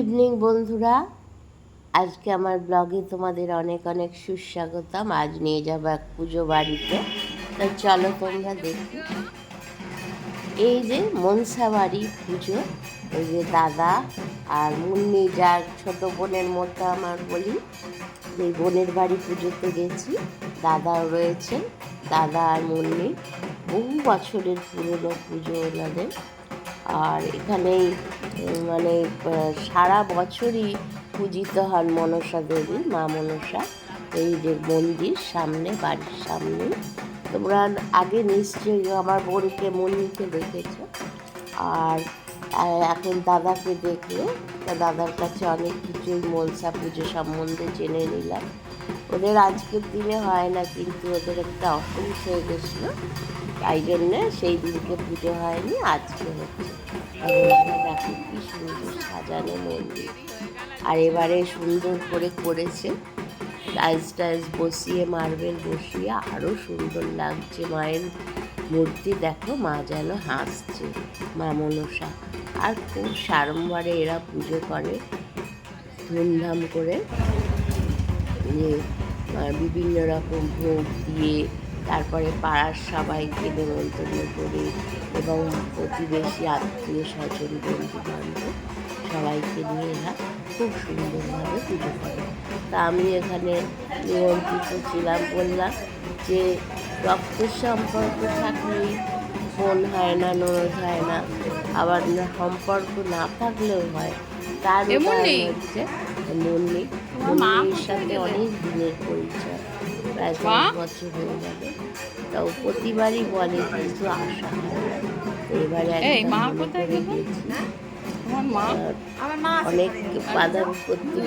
Evening বন্ধুরা। আজকে আমার ব্লগে তোমাদের অনেক অনেক সুস্বাগতম। আজ নিয়ে যাব এক পুজো বাড়িতে। তো চলো তোমরা দেখি। এই যে মনসা বাড়ি পুজো, এই যে দাদা আর মুন্নি যার ছোট বোনের মতো আমার বলি, এই বোনের বাড়ি পুজোতে গেছি। দাদাও রয়েছে, দাদা আর মুন্নি। বহু বছরের পুরনো পুজো ওনাদের। আর এখানেই মানে সারা বছরই পূজিত হন মনসা দেবী, মা মনসা। এই যে মন্দির, সামনে, বাড়ির সামনে। তোমরা আগে নিশ্চয়ই আমার বোনকে মন্দিরকে দেখেছ। আর এখন দাদাকে দেখলে দাদার কাছে অনেক কিছুই মনসা পুজো সম্বন্ধে জেনে নিলাম। ওদের আজকের দিনে হয় না, কিন্তু ওদের একটা অসুখ হয়ে গেছিল। তাই জন্যে সেই দিনকে পুজো হয়নি, আজকে হচ্ছে। দেখো কি সুন্দর সাজানো মন্দির। আর এবারে সুন্দর করে করেছে। টাইলস টাইলস বসিয়ে, মার্বেল বসিয়ে আরও সুন্দর লাগছে। মায়ের মূর্তি দেখো, মা যেন হাসছে, মা মনসা। আর খুব সারম্বরে এরা পুজো করে, ধুমধাম করে। যে বিভিন্ন রকম ভোগ দিয়ে তারপরে পাড়ার সবাইকে নেমন্তন্ন করে এবং প্রতিবেশী আত্মীয় স্বজন বন্ধু বান্ধব সবাইকে নিয়ে এরা খুব সুন্দরভাবে পুজো করে। তা আমি এখানে নিমন্ত্রিত ছিলাম, বললাম যে রক্তের সম্পর্ক থাকলেই ফোন হয় না ননদ হয় না। আবার সম্পর্ক না থাকলেও হয় তার? উদাহরণ হচ্ছে মুন্নি মুন্নির সাথে অনেক দিনের পরিচয়। প্রায়? দশ বছর হয়ে যাবে। তাও প্রতিবারই বলে হয় না। এবারে আর অনেক বাধা বিপত্তি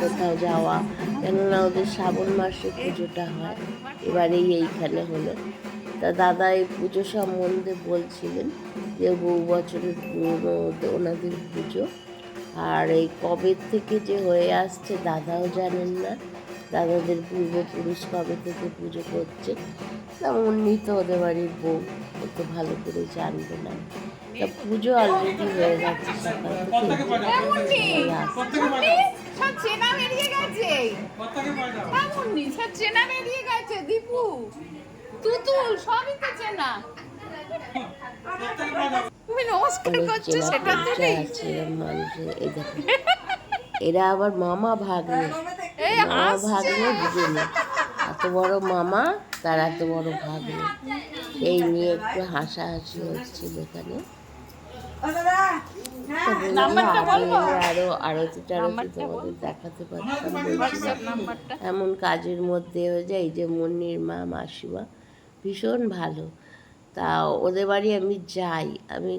কোথাও যাওয়া। কেননা ওদের শ্রাবণ মাসে পুজোটা হয়। এবারেই এইখানে হলো। তা দাদা এই পুজো সম্বন্ধে বলছিলেন যে বহু বছরের পুরনো ওনাদের পুজো। আর এই কবে থেকে যে হয়ে আসছে দাদাও জানেন না। দাদাদের পূর্বপুরুষ কবে থেকে পুজো করছে? তা উনি তো ওদের বাড়ির বউ ও তো ভালো করে জানবে না। তা পুজো অলরেডি হয়ে গেছে সকাল থেকে। হ্যাঁ, বেরিয়ে গেছে। দীপু। তুতুল সবই তো চেনা। নমস্কার সেটা মানুষের এই দেখো। এরা আবার মামা ভাগ্নে মামা ভাগ্নে দুজনে। এত বড় মামা তার এত বড় ভাগ্নে এই নিয়ে একটু হাসাহাসি হচ্ছিল এখানে আরও আরতি টারতি তোমাদের দেখাতে পারতাম এমন কাজের মধ্যে হয়ে যায় এই যে মুন্নির মা মাসিমা ভীষণ ভালো। তা ওদের বাড়ি আমি যাই আমি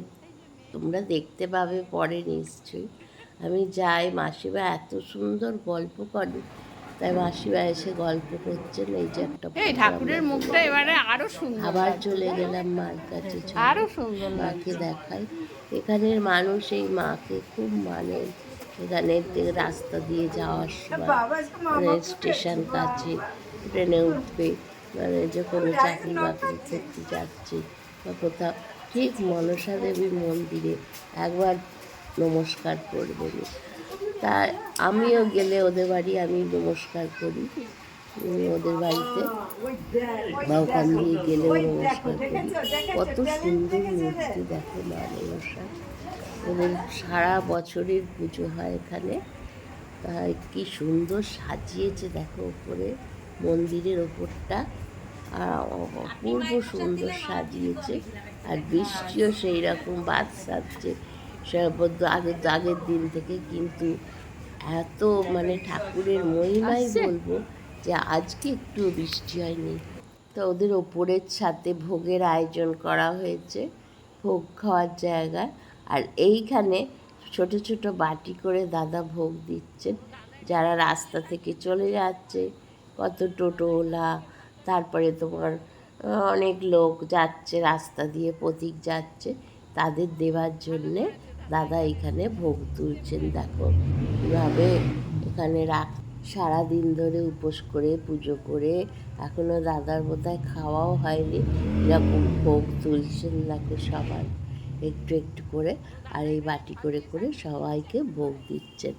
তোমরা দেখতে পাবে পরে নিশ্চয়ই। আমি যাই মাসিমা এত সুন্দর গল্প করে। তাই মাসিমা এসে গল্প করছেন এই যে একটা এই ঠাকুরের। মুখটা এবারে আরও সুন্দর আবার চলে গেলাম মার কাছে। আরও সুন্দর মাকে দেখাই। এখানের মানুষ এই মাকে খুব মানে। এখানে রাস্তা দিয়ে যাওয়ার সময় স্টেশন কাছে ট্রেনে উঠবে। মানে যে কোনো চাকরি বাকরি করতে যাচ্ছে বা কোথাও ঠিক মনসা দেবীর মন্দিরে একবার নমস্কার করবেন। তা আমিও গেলে ওদের বাড়ি আমি নমস্কার করি। ওদের বাড়িতে বা ওখান দিয়ে গেলেও নমস্কার করি। কত সুন্দর মূর্তি দেখো মা মনসা এবং সারা বছরের পুজো হয় এখানে। তাই কি সুন্দর সাজিয়েছে দেখো ওপরে মন্দিরের ওপরটা। আর অপূর্ব সুন্দর সাজিয়েছে। আর বৃষ্টিও সেই রকম বাদ সাজছে সর্বদ্য আগের আগের দিন থেকে কিন্তু এত মানে ঠাকুরের মহিমাই বলব যে আজকে একটু বৃষ্টি হয়নি। তো ওদের ওপরের ছাদে ভোগের আয়োজন করা হয়েছে ভোগ খাওয়ার জায়গা। আর এইখানে ছোট ছোট বাটি করে দাদা ভোগ দিচ্ছেন। যারা রাস্তা থেকে চলে যাচ্ছে কত টোটোওয়ালা তারপরে তোমার অনেক লোক যাচ্ছে, রাস্তা দিয়ে প্রতীক যাচ্ছে। তাদের দেওয়ার জন্যে দাদা এখানে ভোগ তুলছেন, দেখো। কীভাবে এখানে রাখ, সারাদিন ধরে উপোস করে, পুজো করে। এখনও দাদার বোধহয় খাওয়াও হয়নি। এরকম ভোগ তুলছেন, দেখো সবাই। একটু একটু করে আর এই বাটি করে করে সবাইকে ভোগ দিচ্ছেন।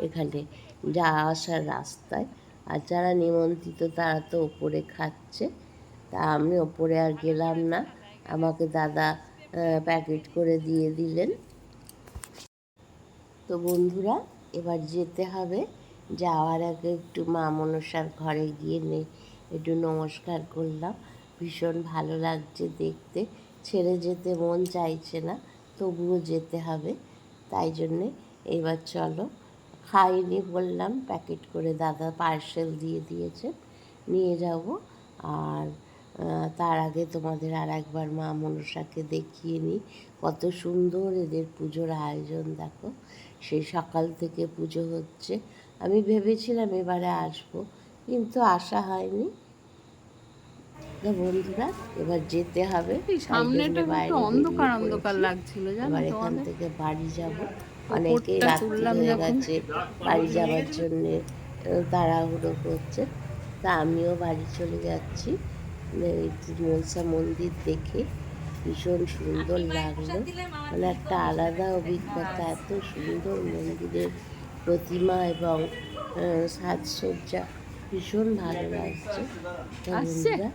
এখানে যা আসার রাস্তায়। আর যারা নিমন্ত্রিত তারা তো ওপরে খাচ্ছে। তা আমি ওপরে আর গেলাম না। আমাকে দাদা প্যাকেট করে দিয়ে দিলেন। তো বন্ধুরা, এবার যেতে হবে। যাওয়ার আগে একটু মা মনসার ঘরে গিয়ে নে, একটু নমস্কার করলাম। ভীষণ ভালো লাগছে দেখতে। ছেড়ে যেতে মন চাইছে না, তবুও যেতে হবে। তাই জন্যে এবার চলো। খাইনি বললাম প্যাকেট করে দাদা পার্সেল দিয়ে দিয়েছে। নিয়ে যাব। আর তার আগে তোমাদের আর একবার মা মনসাকে দেখিয়ে নিই। কত সুন্দর এদের পুজোর আয়োজন দেখো। সেই সকাল থেকে পুজো হচ্ছে। আমি ভেবেছিলাম এবারে আসব কিন্তু আসা হয়নি। বন্ধুরা এবার যেতে হবে। সামনেটা অন্ধকার অন্ধকার লাগছিল জানো এখান থেকে বাড়ি যাব। অনেকেই রাত্রি হয়ে গেছে বাড়ি যাওয়ার জন্যে তাড়াহুড়ো করছে। তা আমিও বাড়ি চলে যাচ্ছি। মনসা মন্দির দেখে ভীষণ সুন্দর লাগল। মানে একটা আলাদা অভিজ্ঞতা এত সুন্দর মন্দিরের প্রতিমা এবং সাজসজ্জা ভীষণ ভালো লাগছে। বন্ধুরা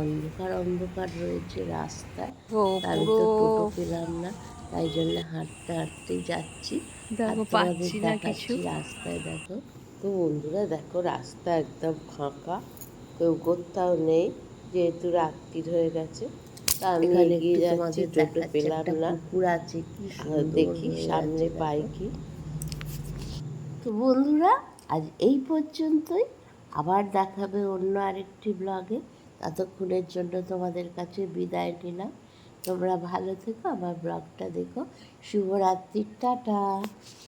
অন্ধকার অন্ধকার রয়েছে রাস্তায়। আমি তো টোটো পেলাম না তাই জন্য হাঁটতে হাঁটতেই যাচ্ছি। দেখাচ্ছি রাস্তায় দেখো। তো বন্ধুরা দেখো রাস্তা একদম ফাঁকা কেউ কোথাও নেই। যেহেতু রাত্রির হয়ে গেছে তা আমি এখানে এগিয়ে একটু যাচ্ছি তোমাদের টোটো পেলাম না। আছে দেখি সামনে পাই কি। তো বন্ধুরা আজ এই পর্যন্তই। আবার দেখাবে অন্য আরেকটি ব্লগে। ততক্ষণের জন্য তোমাদের কাছে বিদায় নিলাম। তোমরা ভালো থেকো আমার ব্লগটা দেখো। শুভরাত্রির টাটা।